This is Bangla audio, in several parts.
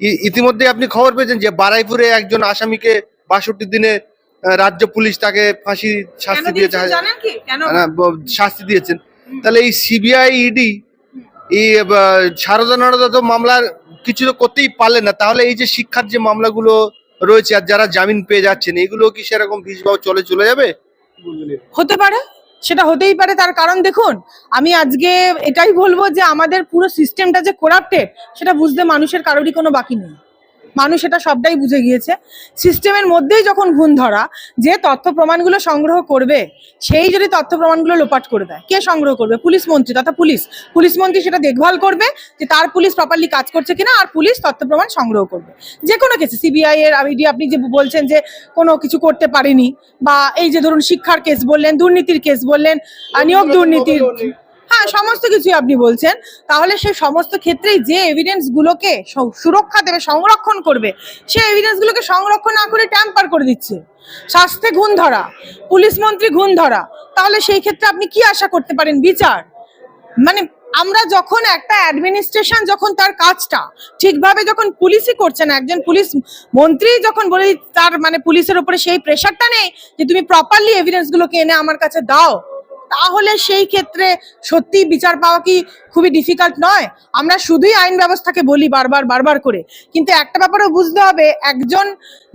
ই- ইতিমধ্যে আপনি খবর পেয়েছেন যে বারাইপুরে একজন আসামিকে বাষট্টি দিনে রাজ্য পুলিশ তাকে ফাঁসি শাস্তি দিয়েছে। শাস্তি দিয়েছেন। তাহলে এই সিবিআই ইডি এই সারদা নারদা তো মামলার কিছু তো করতেই পারলেন না। তাহলে এই যে শিক্ষার যে মামলাগুলো রয়েছে আর যারা জামিন পেয়ে যাচ্ছেন এগুলো কি সেরকম ভিসবাও চলে চলে যাবে? হতে পারে। সেটা হতেই পারে, তার কারণ দেখুন, আমি আজকে এটাই বলব যে আমাদের পুরো সিস্টেমটা যে করাপ্টেড সেটা বুঝতে মানুষের কারোরই কোনো বাকি নেই। মানুষ এটা সবটাই বুঝে গিয়েছে। সিস্টেমের মধ্যেই যখন ঘুণ ধরা যে তথ্য প্রমাণগুলো সংগ্রহ করবে, সেই যদি তথ্য প্রমাণগুলো লোপাট করে দেয়, কে সংগ্রহ করবে? পুলিশ মন্ত্রী, তথা পুলিশ। পুলিশ মন্ত্রী সেটা দেখভাল করবে, যে তার পুলিশ প্রপারলি কাজ করছে কিনা, আর পুলিশ তথ্য প্রমাণ সংগ্রহ করবে। যে কোনো কেসে সিবিআই এর আইডি, আপনি যে বলছেন যে কোনো কিছু করতে পারেনি, বা এই যে ধরুন শিক্ষার কেস বললেন, দুর্নীতির কেস বললেন নিয়োগ দুর্নীতির হ্যাঁ সমস্ত কিছুই আপনি বলছেন। তাহলে সেই সমস্ত ক্ষেত্রেই যে এভিডেন্স গুলোকে সুরক্ষা দেবে, সংরক্ষণ করবে সেই এভিডেন্স গুলোকে সংরক্ষণ না করে ট্যাম্পার করে দিচ্ছে। স্বাস্থ্যে ঘুণ ধরা, পুলিশ মন্ত্রী ঘুণ ধরা, তাহলে সেই ক্ষেত্রে আপনি কি আশা করতে পারেন? বিচার? মানে আমরা যখন একটা অ্যাডমিনিস্ট্রেশন যখন তার কাজটা ঠিকভাবে যখন পুলিশই করছে না, একজন পুলিশ মন্ত্রী যখন বলে তার মানে পুলিশের উপরে সেই প্রেশারটা নেই যে তুমি প্রপারলি এভিডেন্সগুলোকে এনে আমার কাছে দাও। তাহলে সেই ক্ষেত্রে সত্যি বিচার পাওয়া কি খুবই ডিফিকাল্ট নয়? আমরা শুধুই আইন ব্যবস্থাকে বলি বারবার বারবার করে। কিন্তু একটা ব্যাপারও বুঝতে হবে, একজন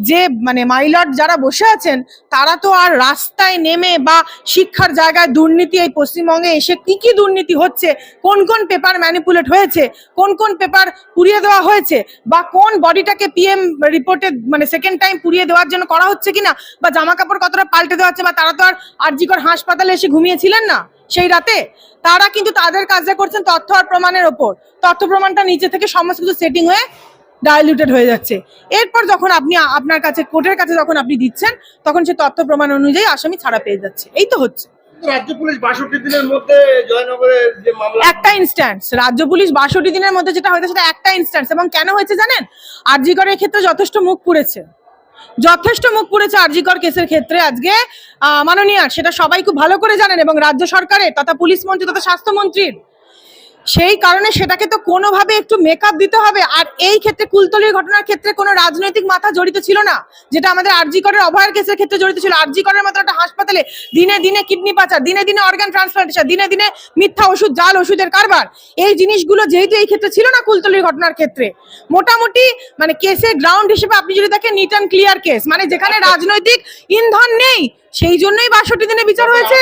যে মানে মাইলট যারা বসে আছেন, তারা তো আর রাস্তায় নেমে বা শিক্ষার জায়গায় দুর্নীতি এই পশ্চিমবঙ্গে এসে কি কি দুর্নীতি হচ্ছে, কোন কোন পেপার ম্যানিপুলেট হয়েছে, কোন কোন পেপার পুড়িয়ে দেওয়া হয়েছে, বা কোন বডিটাকে পিএম রিপোর্টে মানে সেকেন্ড টাইম পুড়িয়ে দেওয়ার জন্য করা হচ্ছে কিনা, বা জামা কাপড় কতটা পাল্টে দেওয়া হচ্ছে, বা তারা তো আর আরজিকর হাসপাতালে এসে ঘুমিয়েছিলেন না সেই রাতে তারা কিন্তু তাদের কাজটা করছেন তথ্য আর প্রমাণের ওপর। তথ্য প্রমাণটা নিচে থেকে সমস্ত কিছু সেটিং হয়ে ডাইলিউটেড হয়ে যাচ্ছে। এরপর যখন আপনি আপনার কাছে কোর্টের কাছে যখন আপনি দিচ্ছেন তখন সে তথ্য প্রমাণ অনুযায়ী আসামি ছাড়া পেয়ে যাচ্ছে। এই তো হচ্ছে। রাজ্য পুলিশ বাষট্টি দিনের মধ্যে জয়নগরের যে মামলা একটা ইনস্ট্যান্স রাজ্য পুলিশ বাষট্টি দিনের মধ্যে যেটা হয়েছে সেটা একটা ইনস্ট্যান্স এবং কেন হয়েছে জানেন? আরজিকরের ক্ষেত্রে যথেষ্ট মুখ পুড়েছে। যথেষ্ট মুখ পুড়েছে আরজিকর কেসের ক্ষেত্রে আজকে মাননীয় সেটা সবাই খুব ভালো করে জানেন এবং রাজ্য সরকারের তথা পুলিশ মন্ত্রী তথা স্বাস্থ্যমন্ত্রীর সেই কারণে সেটাকে তো কোনোভাবে একটু মেকআপ দিতে হবে। আর এই ক্ষেত্রে, কুলতলির ঘটনার ক্ষেত্রে কোনো রাজনৈতিক মাথা জড়িত ছিল না, যেটা আমাদের আরজি করের অভয়ের কেসের ক্ষেত্রে জড়িত ছিল। আরজি করের মতো একটা হাসপাতালে দিনে দিনে কিডনি পাচার, দিনে দিনে অর্গান ট্রান্সপ্লান্টেশন দিনে দিনে মিথ্যা ওষুধ, জাল ওষুধের কারবার। এই জিনিসগুলো যেহেতু এই ক্ষেত্রে ছিল না কুলতলির ঘটনার ক্ষেত্রে, মোটামুটি মানে কেসের গ্রাউন্ড হিসেবে আপনি যদি দেখেন নিট অ্যান্ড ক্লিয়ার কেস মানে যেখানে রাজনৈতিক ইন্ধন নেই সেই জন্যই বাষট্টি দিনে বিচার হয়েছে।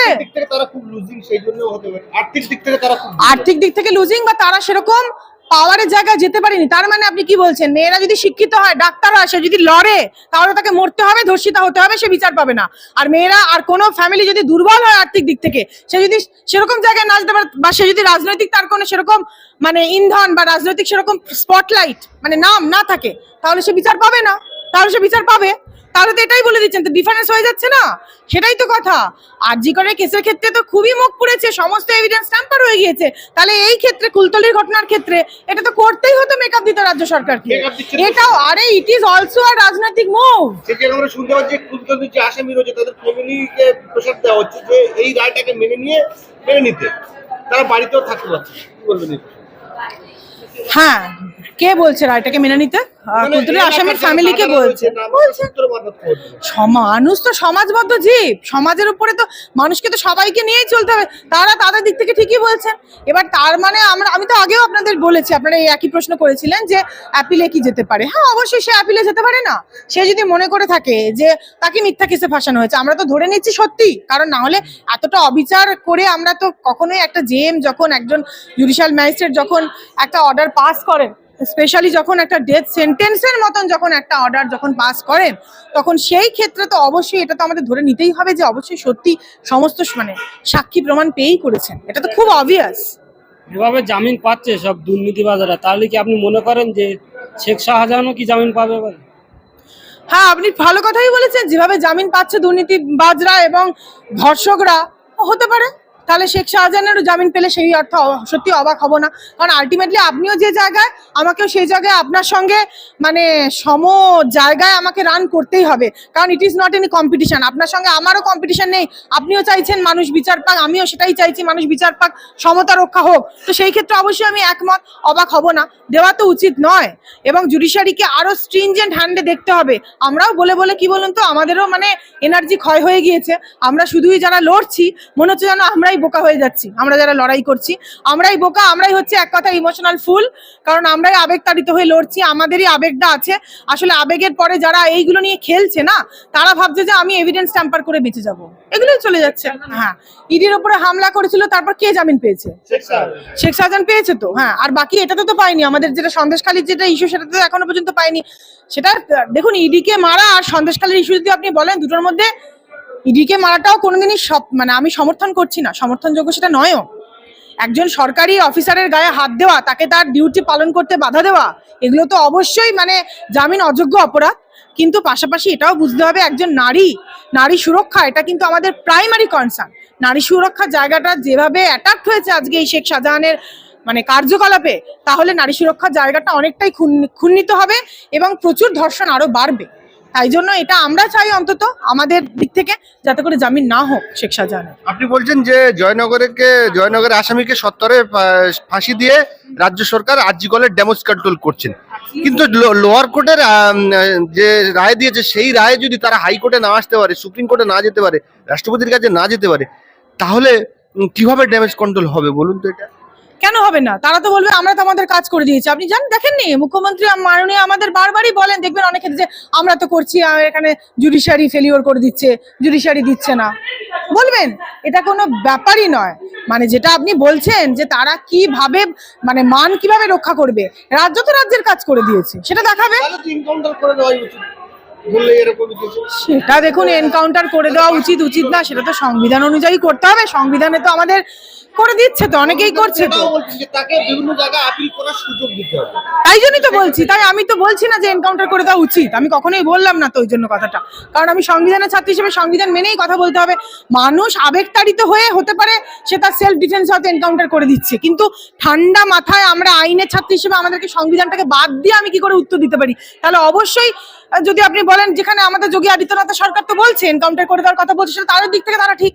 আর্থিক দিক থেকে লুজিং বা তারা সেরকম পাওয়ারের জায়গায় যেতে পারেনি তার মানে আপনি কি বলছেন? মেয়েরা যদি শিক্ষিত হয় ডাক্তার হয় সে যদি লড়ে তাহলে তাকে মরতে হবে ধর্ষিতা হতে হবে সে বিচার পাবে না। আর মেয়েরা আর কোনো ফ্যামিলি যদি দুর্বল হয় আর্থিক দিক থেকে সে যদি সেরকম জায়গায় নাচতে পারে বা সে যদি রাজনৈতিক তার কোনো সেরকম মানে ইন্ধন বা রাজনৈতিক সেরকম স্পটলাইট মানে নাম না থাকে তাহলে সে বিচার পাবে না। তাহলে সে বিচার পাবে। তাহলে তো এটাই বলে দিচ্ছেন তো ডিফারেন্স হয়ে যাচ্ছে না? সেটাই তো কথা। আর জি করে কেসের ক্ষেত্রে তো খুবই মুখ পুড়েছে সমস্ত এভিডেন্স ট্যাম্পার হয়ে গিয়েছে। তাহলে এই ক্ষেত্রে কুলতলির ঘটনার ক্ষেত্রে এটা তো করতেই হতো মেকআপ দিত রাজ্য সরকারকে। এটাও আরে ইট ইজ অলসো আর রাজনৈতিক মুভ আমরা শুনতে পাচ্ছি কুলতলির যে আসামি রয়েছে তাদের ফ্যামিলিকে প্রেশার দেওয়া হচ্ছে যে এই রায়টাকে মেনে নিয়ে মেনে নিতে। তারা বাড়িতেও থাকতে পারছে কি বলবেন হ্যাঁ কে বলছে রায়টাকে মেনে নিতে? এই আসামির ফ্যামিলিকে বলছে। সম- মানুষ তো সমাজবদ্ধ জীব। সমাজের উপরে তো মানুষকে তো সবাইকে নিয়েই চলতে হবে। তারা তাদের দিক থেকে ঠিকই বলছেন এবার তার মানে আমরা আমি তো আগেও আপনাদের বলেছি আপনারা এই একই প্রশ্ন করেছিলেন যে অ্যাপিলে কি যেতে পারে। হ্যাঁ অবশ্যই সে অ্যাপিলে যেতে পারে না। সে যদি মনে করে থাকে যে তাকে মিথ্যা কেসে ফাঁসানো হয়েছে আমরা তো ধরে নিচ্ছি সত্যি। কারণ না হলে এতটা অবিচার করে আমরা তো কখনোই একটা জেম যখন একজন জুডিশিয়াল ম্যাজিস্ট্রেট যখন একটা অর্ডার পাস করেন স্পেশালি যখন একটা ডেথ সেন্টেন্সের মতন যখন একটা অর্ডার যখন পাস করেন তখন সেই ক্ষেত্রে তো অবশ্যই এটা তো আমাদের ধরে নিতেই হবে যে অবশ্যই সত্যি সমস্ত মানে সাক্ষী প্রমাণ পেয়েই করেছেন। এটা তো খুব অবভিয়াস যেভাবে জামিন পাচ্ছে সব দুর্নীতিবাজারা তাহলে কি আপনি মনে করেন যে শেখ শাহজাহানও কি জামিন পাবে? হ্যাঁ আপনি ভালো কথাই বলেছেন। যেভাবে জামিন পাচ্ছে দুর্নীতিবাজরা এবং ধর্ষকরা হতে পারে। তাহলে শেখ শাহজাহানেরও জামিন পেলে সেই অর্থ সত্যি অবাক হব না। কারণ আলটিমেটলি আপনিও যে জায়গায়, আমাকেও সেই জায়গায় আপনার সঙ্গে মানে সম জায়গায় আমাকে রান করতেই হবে। কারণ it is not any competition আপনার সঙ্গে আমারও কম্পিটিশান নেই। আপনিও চাইছেন মানুষ বিচার পাক, আমিও সেটাই চাইছি মানুষ বিচার পাক, সমতা রক্ষা হোক। তো সেই ক্ষেত্রে অবশ্যই আমি একমত, অবাক হব না। দেওয়া তো উচিত নয়। এবং জুডিশিয়ারিকে আরও স্ট্রিনজেন্ট হ্যান্ডে দেখতে হবে। আমরাও বলে বলে কি বলুন তো, আমাদেরও মানে এনার্জি ক্ষয় হয়ে গিয়েছে। আমরা শুধুই যারা লড়ছি, মনে হচ্ছে যেন আমরাই বোকা হয়ে যাচ্ছি। আমরা যারা লড়াই করছি আমরাই বোকা আমরাই হচ্ছে এক কথা ইমোশনাল ফুল কারণ আমরাই আবেগ তাড়িত হয়ে লড়ছি আমাদেরই আবেগটা আছে। আসলে আবেগের পরে যারা এইগুলো নিয়ে খেলছে না তারা ভাবছে যে আমি এভিডেন্স ট্যাম্পার করে বেঁচে যাব। এগুলোই চলে যাচ্ছে। হ্যাঁ ইডির ওপরে হামলা করেছিল তারপর কে জামিন পেয়েছে? শেখ শাহজাহান পেয়েছে তো? হ্যাঁ আর বাকি এটাতে তো পাইনি আমাদের যেটা সন্দেশখালীর যেটা ইস্যু সেটা তো এখনও পর্যন্ত পাইনি সেটা দেখুন ইডিকে মারা আর সন্দেশখালীর ইস্যু যদি আপনি বলেন দুটোর মধ্যে ইডিকে মারাটাও কোনোদিনই সব মানে আমি সমর্থন করছি না। সমর্থনযোগ্য সেটা নয়ও। একজন সরকারি অফিসারের গায়ে হাত দেওয়া, তাকে তার ডিউটি পালন করতে বাধা দেওয়া, এগুলো তো অবশ্যই মানে জামিন অযোগ্য অপরাধ। কিন্তু পাশাপাশি এটাও বুঝতে হবে একজন নারী নারী সুরক্ষা, এটা কিন্তু আমাদের প্রাইমারি কনসার্ন নারী সুরক্ষার জায়গাটা যেভাবে অ্যাটাক হয়েছে আজকে এই শেখ শাহজাহানের মানে কার্যকলাপে, তাহলে নারী সুরক্ষার জায়গাটা অনেকটাই ক্ষুণ্ণ- ক্ষুণ্ণিত হবে এবং প্রচুর ধর্ষণ আরও বাড়বে। তাই জন্য এটা আমরা চাই অন্তত আমাদের দিক থেকে যাতে করে জামিন না হোক শেখ শাহজাহানের। আপনি বলছেন যে জয়নগরকে, জয়নগরের আসামিকে সত্তরে ফাঁসি দিয়ে রাজ্য সরকার আর্জিকলের ড্যামেজ কন্ট্রোল করছেন। কিন্তু লোয়ার কোর্টের যে রায় দিয়েছে, সেই রায়ে যদি তারা হাইকোর্টে না আসতে পারে, সুপ্রিম কোর্টে না যেতে পারে, রাষ্ট্রপতির কাছে না যেতে পারে, তাহলে কীভাবে ড্যামেজ কন্ট্রোল হবে বলুন তো এটা? কেন হবে না? তারা তো বলবে, আমরা তো আমাদের কাজ করে দিয়েছি। আপনি জান দেখেননি? মুখ্যমন্ত্রী মাননীয় আমাদের বারবারই বলেন, দেখবেন অনেক ক্ষেত্রে যে আমরা তো করছি এখানে জুডিশিয়ারি ফেলিওর করে দিচ্ছে জুডিশিয়ারি দিচ্ছে না। বলবেন, এটা কোনো ব্যাপারই নয়। মানে যেটা আপনি বলছেন যে তারা কীভাবে মানে মান কীভাবে রক্ষা করবে, রাজ্য তো রাজ্যের কাজ করে দিয়েছে, সেটা দেখাবে সেটা দেখুন এনকাউন্টার করে দেওয়া উচিত উচিত না সেটা তো সংবিধান অনুযায়ী করতে হবে। সংবিধানে তো আমাদের করে দিচ্ছে তো অনেকেই করছে তো। তাকে বিভিন্ন জায়গায় আপিল করার সুযোগ দিতে হবে। তাই জন্যই তো বলছি তাই আমি তো বলছি না যে এনকাউন্টার করে দেওয়া উচিত। আমি কখনোই বললাম না তো ওই জন্য কথাটা। কারণ আমি সংবিধানের ছাত্র হিসেবে সংবিধান মেনেই কথা বলতে হবে। মানুষ আবেগতাড়িত হয়ে হতে পারে সে তার সেলফ ডিফেন্স হয়তো এনকাউন্টার করে দিচ্ছে। কিন্তু ঠান্ডা মাথায় আমরা আইনের ছাত্র হিসেবে আমাদেরকে সংবিধানটাকে বাদ দিয়ে আমি কি করে উত্তর দিতে পারি? তাহলে অবশ্যই যদি আপনি বলেন যেখানে আমাদের যোগী আদিত্যনাথ সরকার তো বলছে এনকাউন্টার করে দেওয়ার কথা বলছে, সেটা তাদের দিক থেকে তারা ঠিক।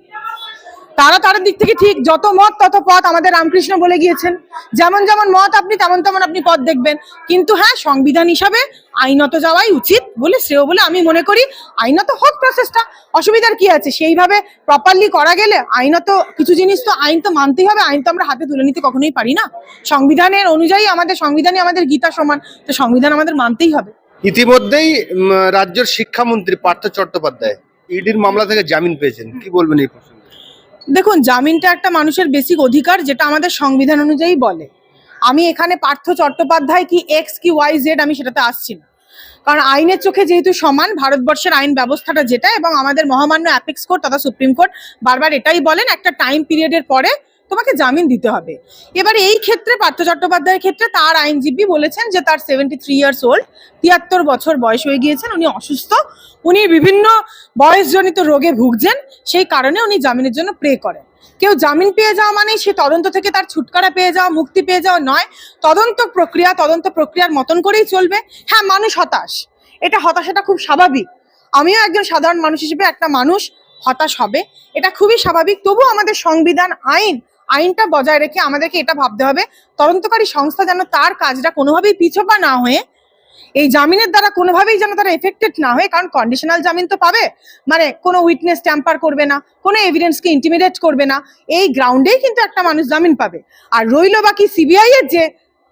তারা তাদের দিক থেকে ঠিক, যত মত তত পথ আমাদের রামকৃষ্ণ বলে গিয়েছেন। যেমন যেমন মত আপনি, তেমন তেমন আপনি পথ দেখবেন। কিন্তু হ্যাঁ সংবিধান হিসাবে আইনত যাওয়াই উচিত বলে, শ্রেয় বলে আমি মনে করি আইনত হোক প্রসেসটা অসুবিধার কি আছে? সেইভাবে প্রপারলি করা গেলে আইনত কিছু জিনিস তো আইন তো মানতেই হবে, আইন তো আমরা হাতে তুলে নিতে কখনোই পারি না। সংবিধানের অনুযায়ী আমাদের, সংবিধানই আমাদের গীতা সমান, তো সংবিধান আমাদের মানতেই হবে। ইতিমধ্যেই রাজ্যের শিক্ষামন্ত্রী পার্থ চট্টোপাধ্যায় ইডির মামলা থেকে জামিন পেয়েছেন। কি বলবেন এই প্রসঙ্গে? দেখুন, জামিনটা একটা মানুষের বেসিক অধিকার যেটা আমাদের সংবিধান অনুযায়ী বলে। আমি এখানে পার্থ চট্টোপাধ্যায় কি এক্স কি ওয়াই জেড আমি সেটাতে আসছি না। কারণ আইনের চোখে যেহেতু সমান, ভারতবর্ষের আইন ব্যবস্থাটা যেটা এবং আমাদের মহামান্য অ্যাপেক্স কোর্ট তথা সুপ্রিম কোর্ট বারবার এটাই বলেন, একটা টাইম পিরিয়ডের পরে তোমাকে জামিন দিতে হবে। এবার এই ক্ষেত্রে পার্থ চট্টোপাধ্যায়ের ক্ষেত্রে তার আইনজীবী বলেছেন যে তার সেভেন্টি থ্রি ইয়ার্স ওল্ড তিয়াত্তর বছর বয়স হয়ে গিয়েছেন, উনি অসুস্থ। উনি বিভিন্ন বয়সজনিত রোগে ভুগছেন, সেই কারণে উনি জামিনের জন্য প্রে করেন। কেউ জামিন পেয়ে যাওয়া মানেই সে তদন্ত থেকে তার ছুটকারা পেয়ে যাওয়া, মুক্তি পেয়ে যাওয়া নয়। তদন্ত প্রক্রিয়া, তদন্ত প্রক্রিয়ার মতন করেই চলবে। হ্যাঁ মানুষ হতাশ। এটা হতাশাটা খুব স্বাভাবিক। আমিও একজন সাধারণ মানুষ হিসেবে একটা মানুষ হতাশ হবে। এটা খুবই স্বাভাবিক। তবু আমাদের সংবিধান, আইন আইনটা বজায় রেখে আমাদেরকে এটা ভাবতে হবে। তদন্তকারী সংস্থা যেন তার কাজটা কোনোভাবেই পিছপা না হয়ে, এই জামিনের দ্বারা কোনোভাবেই যেন তারা এফেক্টেড না হয়, কারণ কন্ডিশনাল জামিন তো পাবে মানে কোনো উইটনেস ট্যাম্পার করবে না, কোনো এভিডেন্সকে ইন্টিমিডেট করবে না, এই গ্রাউন্ডেই কিন্তু একটা মানুষ জামিন পাবে। আর রইল বাকি সিবিআই এর যে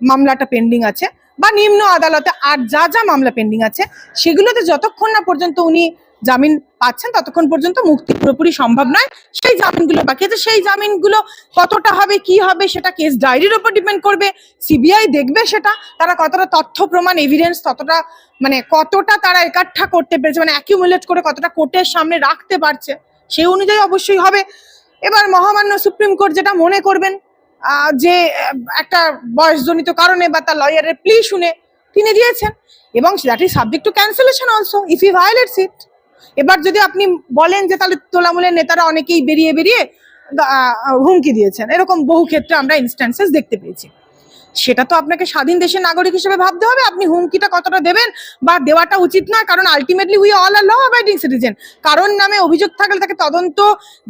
মামলাটা পেন্ডিং আছে, বা নিম্ন আদালতে আর যা যা মামলা পেন্ডিং আছে, সেগুলোতে যতক্ষণ না পর্যন্ত উনি জামিন পাচ্ছেন, ততক্ষণ পর্যন্ত মুক্তি পুরোপুরি সম্ভব নয়। সেই জামিনগুলো বাকি আছে। সেই জামিনগুলো কতটা হবে, কি হবে, সেটা কেস ডায়েরির উপর ডিপেন্ড করবে। সিবিআই দেখবে সেটা, তারা কতটা তথ্য, প্রমাণ এভিডেন্স ততটা মানে কতটা তারা একাঠা করতে পেরেছে মানে অ্যাকিউমুলেট করে কতটা কোর্টের সামনে রাখতে পারছে, সেই অনুযায়ী অবশ্যই হবে। এবার মহামান্য সুপ্রিম কোর্ট যেটা মনে করবেন যে একটা বয়সজনিত কারণে বা তার লয়ারের প্লি শুনে তিনি দিয়েছেন। এবং that is subject to cancellation also if he violates it এবার যদি আপনি বলেন যে তাহলে তোলামূলের নেতারা অনেকেই বেরিয়ে বেরিয়ে হুমকি দিয়েছেন। এরকম বহু ক্ষেত্রে আমরা ইনস্ট্যান্সেস দেখতে পেয়েছি। সেটা তো আপনাকে স্বাধীন দেশের নাগরিক হিসেবে ভাবতে হবে। আপনি হুমকিটা কতটা দেবেন বা দেওয়াটা উচিত নয় কারণ ultimately we all are law abiding citizen কারণ নামে অভিযোগ থাকলে তাকে তদন্ত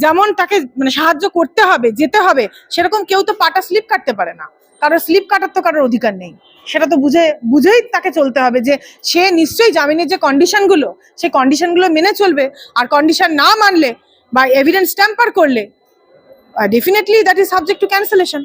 যেমন তাকে মানে সাহায্য করতে হবে, যেতে হবে, সেরকম কেউ তো পাটা স্লিপ কাটতে পারে না। কারোর স্লিপ কাটার তো কারোর অধিকার নেই। সেটা তো বুঝে, বুঝেই তাকে চলতে হবে যে সে নিশ্চয়ই জামিনের যে কন্ডিশনগুলো সেই কন্ডিশনগুলো মেনে চলবে। আর কন্ডিশন না মানলে বা এভিডেন্স ট্যাম্পার করলে definitely that is subject to cancellation